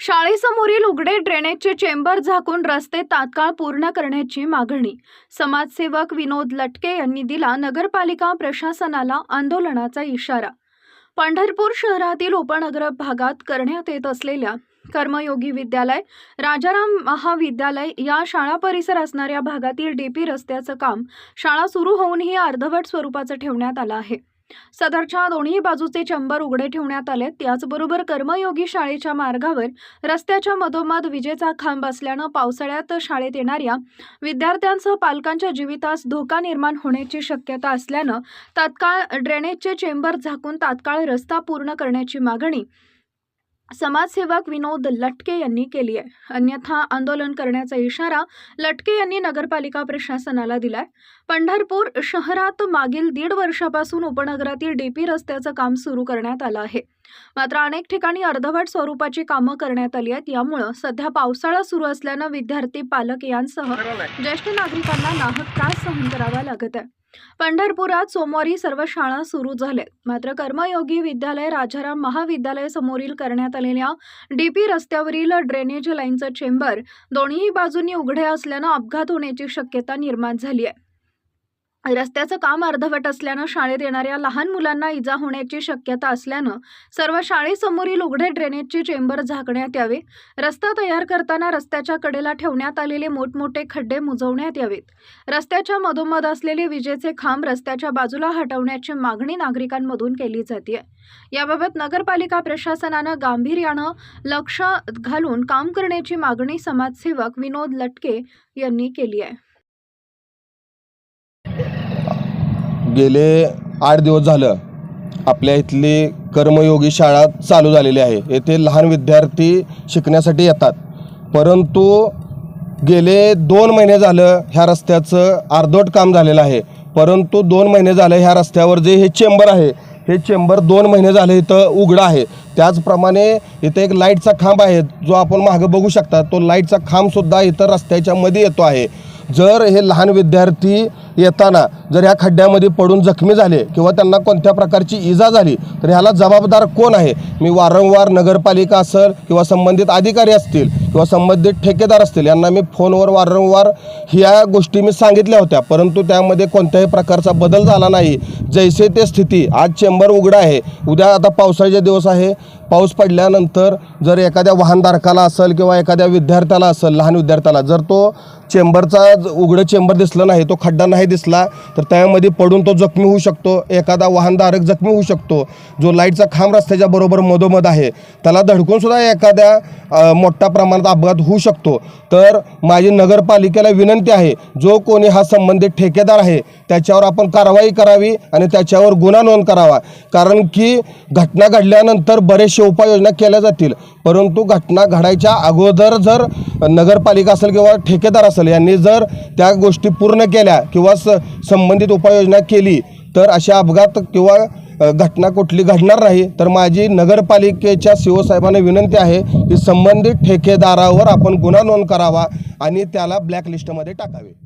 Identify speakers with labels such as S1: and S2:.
S1: शाळेसमोरील उघडे ड्रेनेजचे चेंबर झाकून रस्ते तात्काळ पूर्ण करण्याची मागणी. समाजसेवक विनोद लटके यांनी दिला नगरपालिका प्रशासनाला आंदोलनाचा इशारा. पंढरपूर शहरातील उपनगर भागात करण्यात येत असलेल्या कर्मयोगी विद्यालय राजाराम महाविद्यालय या शाळा परिसर असणाऱ्या भागातील डीपी रस्त्याचं काम शाळा सुरू होऊनही अर्धवट स्वरूपाचं ठेवण्यात आलं आहे. सदरच्या दोन्ही बाजूचे चंबर उघडे ठेवण्यात आले. त्याचबरोबर कर्मयोगी शाळेच्या मार्गावर रस्त्याच्या मधोमध विजेचा खांब असल्यानं पावसाळ्यात शाळेत येणाऱ्या विद्यार्थ्यांसह पालकांच्या जीवितास धोका निर्माण होण्याची शक्यता असल्यानं तात्काळ ड्रेनेजचे चेंबर झाकून तात्काळ रस्ता पूर्ण करण्याची मागणी समाजसेवक विनोद लटके यांनी केली आहे. अन्यथा आंदोलन करण्याचा इशारा लटके यांनी नगरपालिका प्रशासनाला दिलाय. पंढरपूर शहरात मागील दीड वर्षापासून उपनगरातील डीपी रस्त्याचं काम सुरू करण्यात आलं आहे. मात्र अनेक ठिकाणी अर्धवट स्वरूपाची कामं करण्यात आली आहेत. यामुळं सध्या पावसाळा सुरू असल्यानं विद्यार्थी पालक यांसह ज्येष्ठ नागरिकांना नाहक त्रास सहन करावा लागत आहे. पंढरपुरात सोमवारी सर्व शाळा सुरू झाल्यात मात्र कर्मयोगी विद्यालय राजाराम महाविद्यालय समोरील करण्यात आलेल्या डीपी रस्त्यावरील ड्रेनेज लाईनचं चेंबर दोन्ही बाजूंनी उघडे असल्यानं अपघात होण्याची शक्यता निर्माण झाली आहे. रस्त्याचं काम अर्धवट असल्यानं शाळेत येणाऱ्या लहान मुलांना इजा होण्याची शक्यता असल्यानं सर्व शाळेसमोरील उघडे ड्रेनेजचे चेंबर झाकण्यात यावे. रस्ता तयार करताना रस्त्याच्या कडेला ठेवण्यात आलेले मोठमोठे खड्डे मुजवण्यात यावेत. रस्त्याच्या मधोमध असलेले विजेचे खांब रस्त्याच्या बाजूला हटवण्याची मागणी नागरिकांमधून केली जाते याबाबत नगरपालिका प्रशासनानं गांभीर्यानं लक्ष घालून काम करण्याची मागणी समाजसेवक विनोद लटके यांनी केली आहे.
S2: गेले आठ दिवस झालं आपल्या इथली कर्मयोगी शाळा चालू झालेली आहे. येथे लहान विद्यार्थी शिकण्यासाठी येतात. परंतु गेले दोन महिने झालं ह्या रस्त्याचं अर्धवट काम झालेलं आहे. परंतु दोन महिने झालं ह्या रस्त्यावर जे हे चेंबर आहे हे चेंबर दोन महिने झाले इथं उघडं आहे. त्याचप्रमाणे इथं एक लाईटचा खांब आहे जो आपण मागं बघू शकता. तो लाईटचा खांबसुद्धा इथं रस्त्याच्या मध्ये येतो आहे. जर हे लहान विद्यार्थी येताना जर या खड्ड्यामध्ये पडून जखमी झाले किंवा त्यांना कोणत्या प्रकारची इजा झाली तर ह्याला जबाबदार कोण आहे? मी वारंवार नगरपालिका असेल किंवा संबंधित अधिकारी असतील किंवा संबंधित ठेकेदार असतील यांना मी फोनवर वारंवार ह्या गोष्टी मी सांगितल्या होत्या. परंतु त्यामध्ये कोणत्याही प्रकारचा बदल झाला नाही. जैसे ते स्थिती आज चेंबर उघडा आहे. उद्या आता पावसाळ्याचे दिवस आहे. पाऊस पडल्यानंतर जर एखाद्या वाहनधारकाला असेल किंवा एखाद्या विद्यार्थ्याला असेल लहान विद्यार्थ्याला जर तो चेंबरचा उघडं चेंबर दिसलं नाही तो खड्डा नाही दिसला तर त्यामध्ये पडून तो जखमी होऊ शकतो. एखादा वाहनधारक जखमी होऊ शकतो. जो लाईटचा खांब रस्त्याच्या बरोबर मधोमध आहे त्याला धडकून सुद्धा एखाद्या मोठ्या प्रमाणात अपघात होऊ शकतो. तर माझी नगरपालिकेला विनंती आहे जो कोणी हा संबंधित ठेकेदार आहे त्याच्यावर आपण कारवाई करावी आणि त्याच्यावर गुन्हा नोंद करावा. कारण की घटना घडल्यानंतर बरेचसे उपाययोजना केल्या जातील. परंतु घटना घडायच्या अगोदर जर नगरपालिका असेल किंवा ठेकेदार असेल यांनी जर त्या गोष्टी पूर्ण केल्या किंवा स संबंधित उपाययोजना केली तर अशा अपघात किंवा घटना कुठली घडणार नाही. तर माझी नगरपालिकेच्या सीओ साहेबांना विनंती आहे की संबंधित ठेकेदारावर आपण गुन्हा नोंद करावा आणि त्याला ब्लॅकलिस्टमध्ये टाकावे.